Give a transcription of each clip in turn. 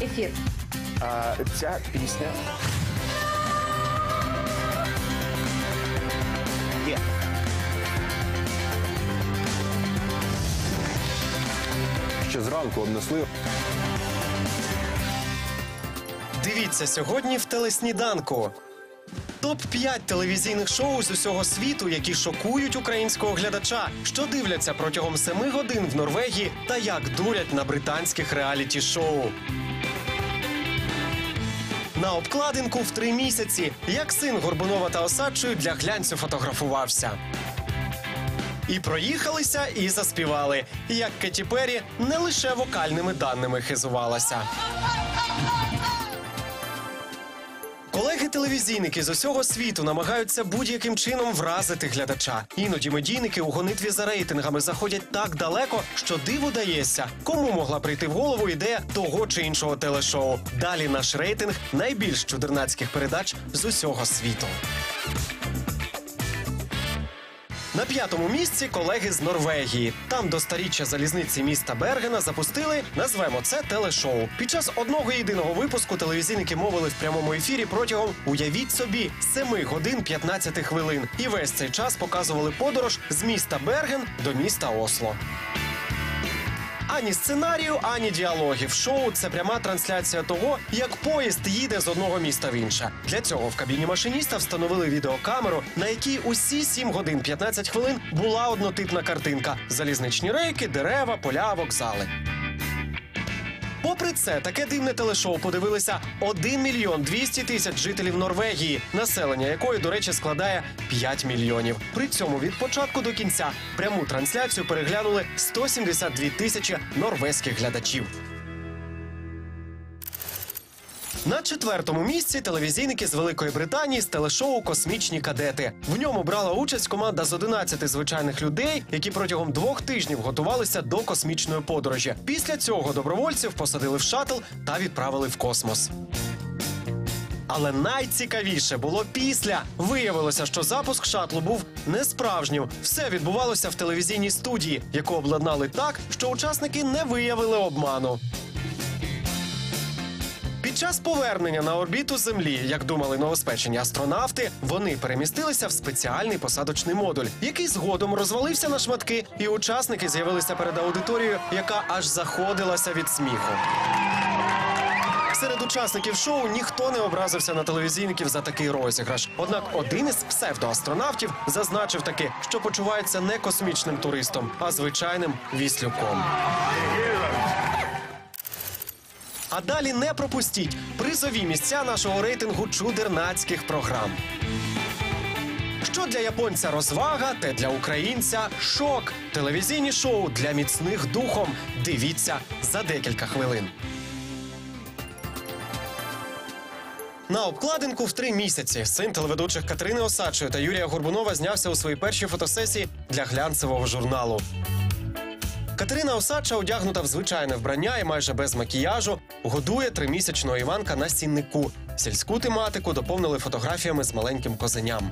Ефір. А, ця пісня. Є. Ще зранку обнесли. Дивіться сьогодні в телесніданку. Топ 5 телевізійних шоу з усього світу, які шокують українського глядача, що дивляться протягом 7 годин в Норвегії та як дурять на британських реаліті-шоу. На обкладинку в три місяці, як син Горбунова та Осадчої для глянцю фотографувався. І проїхалися, і заспівали. Як Кеті Перрі не лише вокальними даними хизувалася. Колеги-телевізійники з усього світу намагаються будь-яким чином вразити глядача. Іноді медійники у гонитві за рейтингами заходять так далеко, що диву дається, кому могла прийти в голову ідея того чи іншого телешоу. Далі наш рейтинг найбільш чудернацьких передач з усього світу. На п'ятому місці колеги з Норвегії. Там до старіччя залізниці міста Бергена запустили, назвемо це телешоу. Під час одного єдиного випуску телевізійники мовили в прямому ефірі протягом уявіть собі 7 годин 15 хвилин. І весь цей час показували подорож з міста Берген до міста Осло. Ані сценарію, ані діалогів. Шоу це пряма трансляція того, як поїзд їде з одного міста в інше. Для цього в кабіні машиніста встановили відеокамеру, на якій усі 7 годин 15 хвилин була однотипна картинка: залізничні рейки, дерева, поля, вокзали. Попри це, таке дивне телешоу подивилися 1 мільйон 200 тисяч жителів Норвегії, населення якої, до речі, складає 5 мільйонів. При цьому від початку до кінця пряму трансляцію переглянули 172 тисячі норвезьких глядачів. На четвертому місці телевізійники з Великої Британії з телешоу Космічні кадети. В ньому брала участь команда з 11 звичайних людей, які протягом двох тижнів готувалися до космічної подорожі. Після цього добровольців посадили в шатл та відправили в космос. Але найцікавіше було після. Виявилося, що запуск шатлу був не справжнім. Все відбувалося в телевізійній студії, яку обладнали так, що учасники не виявили обману. Час повернення на орбіту Землі, як думали новоспечені астронавти, вони перемістилися в спеціальний посадочний модуль, який згодом розвалився на шматки, і учасники з'явилися перед аудиторією, яка аж заходилася від сміху. Серед учасників шоу ніхто не образився на телевізійників за такий розіграш. Однак один із псевдоастронавтів зазначив таки, що почувається не космічним туристом, а звичайним віслюком. А далі не пропустіть призові місця нашого рейтингу чудернацьких програм. Що для японця розвага, те для українця шок. Телевізійні шоу для міцних духом. Дивіться за декілька хвилин. На обкладинку в три місяці син телеведучих Катерини Осадчої та Юрія Горбунова знявся у своїй першій фотосесії для глянцевого журналу. Катерина Осадча, одягнута в звичайне вбрання і майже без макіяжу, годує тримісячного Іванка на сіннику. Сільську тематику доповнили фотографіями з маленьким козеням.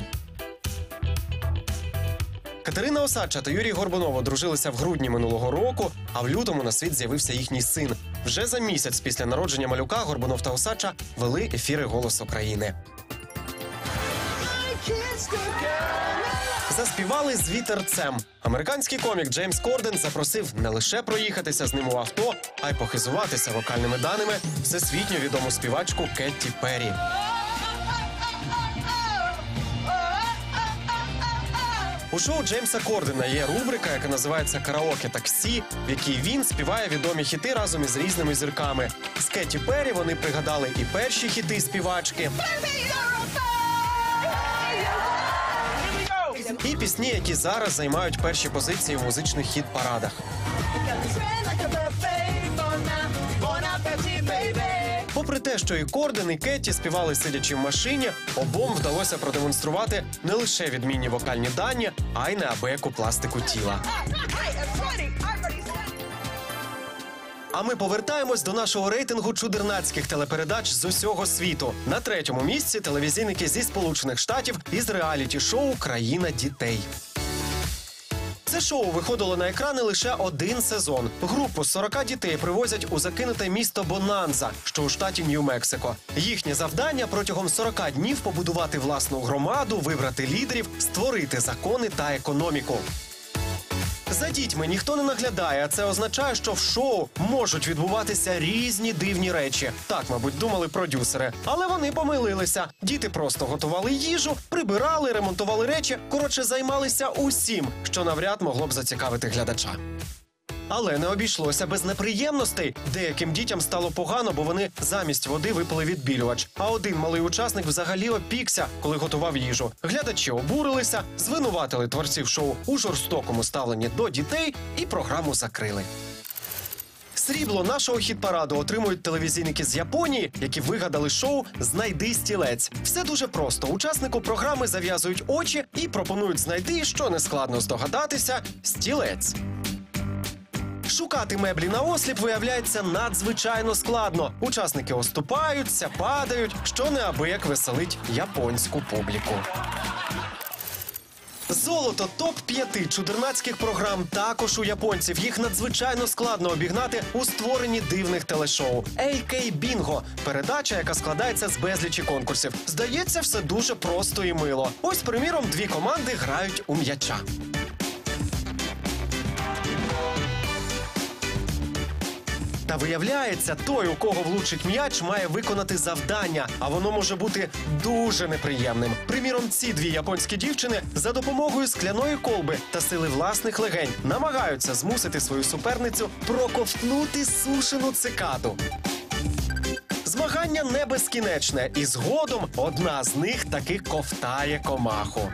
Катерина Осадча та Юрій Горбунов одружилися в грудні минулого року, а в лютому на світ з'явився їхній син. Вже за місяць після народження малюка Горбунов та Осадча вели ефіри Голос України. Заспівали з вітерцем. Американський комік Джеймс Корден запросив не лише проїхатися з ним у авто, а й похизуватися вокальними даними всесвітньо відому співачку Кетті Перрі. У шоу Джеймса Кордена є рубрика, яка називається Караоке таксі, в якій він співає відомі хіти разом із різними зірками. З Кетті Перрі вони пригадали і перші хіти співачки, і пісні, які зараз займають перші позиції в музичних хіт-парадах. Попри те, що і Корден, і Кетті співали сидячи в машині, обом вдалося продемонструвати не лише відмінні вокальні дані, а й неабияку пластику тіла. А ми повертаємось до нашого рейтингу чудернацьких телепередач з усього світу. На третьому місці телевізійники зі Сполучених Штатів із реаліті-шоу Країна дітей. Це шоу виходило на екрани лише один сезон. Групу з 40 дітей привозять у закинуте місто Бонанза, що у штаті Нью-Мексико. Їхнє завдання протягом 40 днів побудувати власну громаду, вибрати лідерів, створити закони та економіку. За дітьми ніхто не наглядає, а це означає, що в шоу можуть відбуватися різні дивні речі. Так, мабуть, думали продюсери. Але вони помилилися. Діти просто готували їжу, прибирали, ремонтували речі. Коротше, займалися усім, що навряд могло б зацікавити глядача. Але не обійшлося без неприємностей. Деяким дітям стало погано, бо вони замість води випили відбілювач. А один малий учасник взагалі опікся, коли готував їжу. Глядачі обурилися, звинуватили творців шоу у жорстокому ставленні до дітей і програму закрили. Срібло нашого хіт-параду отримують телевізійники з Японії, які вигадали шоу Знайди стілець. Все дуже просто. Учаснику програми зав'язують очі і пропонують знайти, що нескладно здогадатися, стілець. Шукати меблі на осліп виявляється надзвичайно складно. Учасники оступаються, падають, що неабияк веселить японську публіку. Золото топ 5 чудернацьких програм також у японців. Їх надзвичайно складно обігнати у створенні дивних телешоу. AK Bingo – передача, яка складається з безлічі конкурсів. Здається, все дуже просто і мило. Ось, приміром, дві команди грають у м'яча. Та виявляється, той, у кого влучить м'яч, має виконати завдання, а воно може бути дуже неприємним. Приміром, ці дві японські дівчини за допомогою скляної колби та сили власних легень намагаються змусити свою суперницю проковтнути сушену цикаду. Змагання не безкінечне, і згодом одна з них таки ковтає комаху.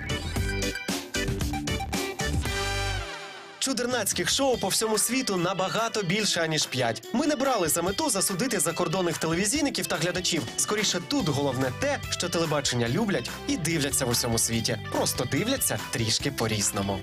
Чудернацьких шоу по всьому світу набагато більше аніж п'ять. Ми не брали за мету засудити закордонних телевізійників та глядачів. Скоріше тут головне те, що телебачення люблять і дивляться в усьому світі. Просто дивляться трішки по-різному.